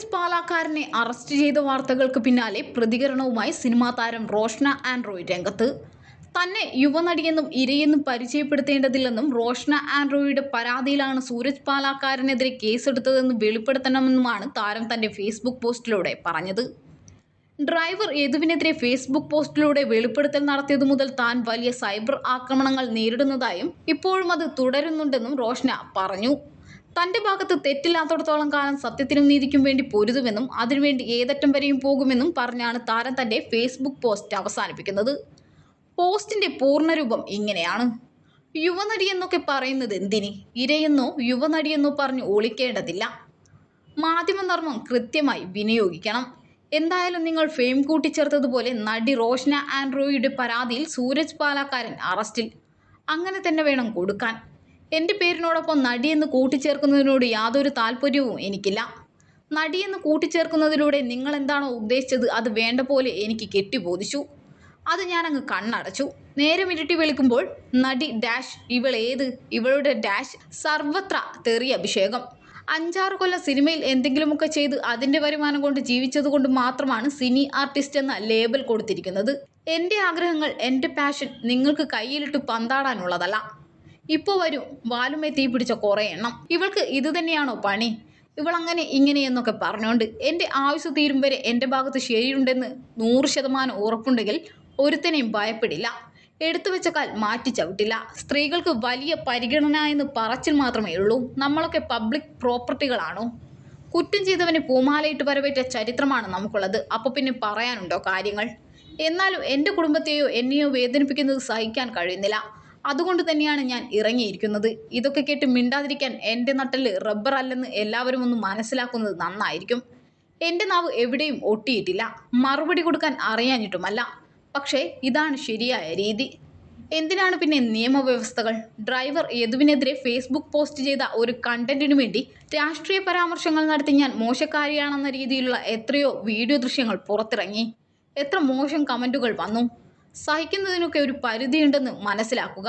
Sooraj പാലാക്കാരനെ arrest ചെയ്ത വാർത്തകൾക്ക് പിന്നാലെ പ്രതികരണവുമായി സിനിമാ താരം റോഷ്ന ആൻഡ്രോയ് രംഗത്ത്. തന്നെ യുവനടിയെന്നും ഇരയെന്നും പരിചയപ്പെടുത്തേണ്ടതില്ലെന്നും റോഷ്ന ആൻഡ്രോയുടെ പരാതിയിലാണ് സൂരജ് പാലാക്കാരനെതിരെ കേസെടുത്തതെന്ന് വെളിപ്പെടുത്തണമെന്നുമാണ് താരം തന്റെ ഫേസ്ബുക്ക് പോസ്റ്റിലൂടെ പറഞ്ഞത്. ഡ്രൈവർ യദുവിനെതിരെ ഫേസ്ബുക്ക് പോസ്റ്റിലൂടെ വെളിപ്പെടുത്തൽ നടത്തിയതു മുതൽ താൻ വലിയ സൈബർ ആക്രമണങ്ങൾ നേരിടുന്നതായും ഇപ്പോഴും അത് തുടരുന്നുണ്ടെന്നും റോഷ്ന പറഞ്ഞു. തന്റെ ഭാഗത്ത് തെറ്റില്ലാത്തടത്തോളം കാലം സത്യത്തിനും നീതിക്കും വേണ്ടി പൊരുതുമെന്നും അതിനുവേണ്ടി ഏതറ്റം വരെയും പോകുമെന്നും പറഞ്ഞാണ് താരം തന്റെ ഫേസ്ബുക്ക് പോസ്റ്റ് അവസാനിപ്പിക്കുന്നത്. പോസ്റ്റിന്റെ പൂർണരൂപം ഇങ്ങനെയാണ്. യുവനടി എന്നൊക്കെ പറയുന്നത് എന്തിന്? ഇരയെന്നോ യുവനടിയെന്നോ പറഞ്ഞ് ഒളിക്കേണ്ടതില്ല. മാധ്യമധർമ്മം കൃത്യമായി വിനിയോഗിക്കണം. എന്തായാലും നിങ്ങൾ ഫെയിം കൂട്ടിച്ചേർത്തതുപോലെ നടി റോഷ്ന ആൻഡ്രോയുടെ പരാതിയിൽ സൂരജ് പാലാക്കാരൻ അറസ്റ്റിൽ. അങ്ങനെ തന്നെ വേണം കൊടുക്കാൻ. എന്റെ പേരിനോടൊപ്പം നടിയെന്ന് കൂട്ടിച്ചേർക്കുന്നതിനോട് യാതൊരു താല്പര്യവും എനിക്കില്ല. നടിയെന്ന് കൂട്ടിച്ചേർക്കുന്നതിലൂടെ നിങ്ങൾ എന്താണോ ഉദ്ദേശിച്ചത് അത് വേണ്ട പോലെ എനിക്ക് കെട്ടിബോധിച്ചു. അത് ഞാനങ്ങ് കണ്ണടച്ചു. നേരെ ഇരുട്ടി വിളിക്കുമ്പോൾ നടി ഡാഷ് ഇവൾ ഏത് ഇവളുടെ ഡാഷ് സർവത്ര തെറിയ അഭിഷേകം. അഞ്ചാറ് കൊല്ലം സിനിമയിൽ എന്തെങ്കിലുമൊക്കെ ചെയ്ത് അതിന്റെ വരുമാനം കൊണ്ട് ജീവിച്ചത് കൊണ്ട് മാത്രമാണ് സിനി ആർട്ടിസ്റ്റ് എന്ന ലേബൽ കൊടുത്തിരിക്കുന്നത്. എന്റെ ആഗ്രഹങ്ങൾ എന്റെ പാഷൻ നിങ്ങൾക്ക് കയ്യിലിട്ട് പന്താടാനുള്ളതല്ല. ഇപ്പോൾ വരും വാലുമേ തീ പിടിച്ച കുറേ എണ്ണം. ഇവൾക്ക് ഇത് തന്നെയാണോ പണി? ഇവളങ്ങനെ ഇങ്ങനെയെന്നൊക്കെ പറഞ്ഞുകൊണ്ട് എന്റെ ആവശ്യം തീരും വരെ എന്റെ ഭാഗത്ത് ശരിയുണ്ടെന്ന് നൂറ് ശതമാനം ഉറപ്പുണ്ടെങ്കിൽ ഒരുത്തനെയും ഭയപ്പെടില്ല. എടുത്തു വെച്ച കാൽ മാറ്റി ചവിട്ടില്ല. സ്ത്രീകൾക്ക് വലിയ പരിഗണന എന്ന് പറച്ചിൽ മാത്രമേ ഉള്ളൂ. നമ്മളൊക്കെ പബ്ലിക് പ്രോപ്പർട്ടികളാണോ? കുറ്റം ചെയ്തവന് പൂമാലയിട്ട് വരവേറ്റ ചരിത്രമാണ് നമുക്കുള്ളത്. അപ്പോൾ പിന്നെ പറയാനുണ്ടോ കാര്യങ്ങൾ? എന്നാലും എന്റെ കുടുംബത്തെയോ എന്നെയോ വേദനിപ്പിക്കുന്നത് സഹിക്കാൻ കഴിയുന്നില്ല. അതുകൊണ്ട് തന്നെയാണ് ഞാൻ ഇറങ്ങിയിരിക്കുന്നത്. ഇതൊക്കെ കേട്ട് മിണ്ടാതിരിക്കാൻ എന്റെ നട്ടൽ റബ്ബർ അല്ലെന്ന് എല്ലാവരും ഒന്ന് മനസ്സിലാക്കുന്നത് നന്നായിരിക്കും. എന്റെ നാവ് എവിടെയും ഒട്ടിയിട്ടില്ല. മറുപടി കൊടുക്കാൻ അറിയാഞ്ഞിട്ടുമല്ല. പക്ഷേ ഇതാണ് ശരിയായ രീതി. എന്തിനാണ് പിന്നെ നിയമവ്യവസ്ഥകൾ? ഡ്രൈവർ യദുവിനെതിരെ ഫേസ്ബുക്ക് പോസ്റ്റ് ചെയ്ത ഒരു കണ്ടന്റിനു വേണ്ടി രാഷ്ട്രീയ പരാമർശങ്ങൾ നടത്തി ഞാൻ മോശക്കാരിയാണെന്ന രീതിയിലുള്ള എത്രയോ വീഡിയോ ദൃശ്യങ്ങൾ പുറത്തിറങ്ങി. എത്ര മോശം കമന്റുകൾ വന്നു. സഹിക്കുന്നതിനൊക്കെ ഒരു പരിധിയുണ്ടെന്ന് മനസ്സിലാക്കുക.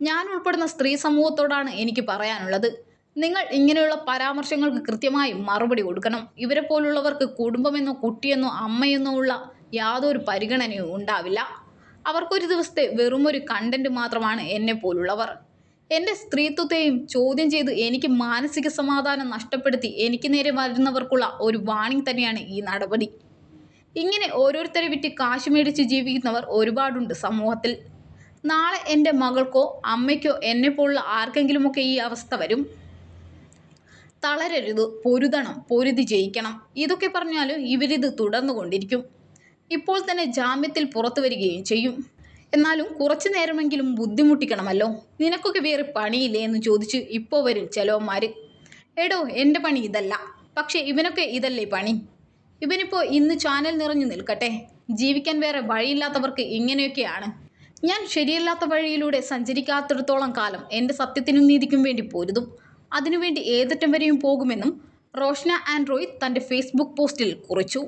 ഞാൻ ഉൾപ്പെടുന്ന സ്ത്രീ സമൂഹത്തോടാണ് എനിക്ക് പറയാനുള്ളത്. നിങ്ങൾ ഇങ്ങനെയുള്ള പരാമർശങ്ങൾക്ക് കൃത്യമായി മറുപടി കൊടുക്കണം. ഇവരെ പോലുള്ളവർക്ക് കുടുംബമെന്നോ കുട്ടിയെന്നോ അമ്മയെന്നോ ഉള്ള യാതൊരു പരിഗണനയും ഉണ്ടാവില്ല. അവർക്കൊരു ദിവസത്തെ വെറുമൊരു കണ്ടന്റ് മാത്രമാണ് എന്നെ പോലുള്ളവർ. എന്റെ സ്ത്രീത്വത്തെയും ചോദ്യം ചെയ്ത് എനിക്ക് മാനസിക സമാധാനം നഷ്ടപ്പെടുത്തി എനിക്ക് നേരെ വരുന്നവർക്കുള്ള ഒരു വാണിംഗ് തന്നെയാണ് ഈ നടപടി. ഇങ്ങനെ ഓരോരുത്തരെ വിറ്റ് കാശ് മേടിച്ച് ജീവിക്കുന്നവർ ഒരുപാടുണ്ട് സമൂഹത്തിൽ. നാളെ എന്റെ മകൾക്കോ അമ്മയ്ക്കോ എന്നെ പോലുള്ള ആർക്കെങ്കിലുമൊക്കെ ഈ അവസ്ഥ വരും? തളരരുത് പൊരുതണം പൊരുതി ജയിക്കണം. ഇതൊക്കെ പറഞ്ഞാലും ഇവരിത് തുടർന്നുകൊണ്ടിരിക്കും. ഇപ്പോൾ തന്നെ ജാമ്യത്തിൽ പുറത്തു വരികയും ചെയ്യും. എന്നാലും കുറച്ചു നേരമെങ്കിലും ബുദ്ധിമുട്ടിക്കണമല്ലോ? നിനക്കൊക്കെ വേറെ പണിയില്ലേ എന്ന് ചോദിച്ച് ഇപ്പോൾ വരും ചെലവന്മാർ എടോ എന്റെ പണി ഇതല്ല. പക്ഷേ ഇവനൊക്കെ ഇതല്ലേ പണി? ഇവനിപ്പോൾ ഇന്ന് ചാനൽ നിറഞ്ഞു നിൽക്കട്ടെ. ജീവിക്കാൻ വേറെ വഴിയില്ലാത്തവർക്ക് ഇങ്ങനെയൊക്കെയാണ്. ഞാൻ ശരിയല്ലാത്ത വഴിയിലൂടെ സഞ്ചരിക്കാത്തിടത്തോളം കാലം എന്റെ സത്യത്തിനും നീതിക്കും വേണ്ടി പൊരുതും. അതിനുവേണ്ടി ഏതറ്റം വരെയും പോകുമെന്നും റോഷ്ന ആൻഡ്രോയ് തന്റെ ഫേസ്ബുക്ക് പോസ്റ്റിൽ കുറിച്ചു.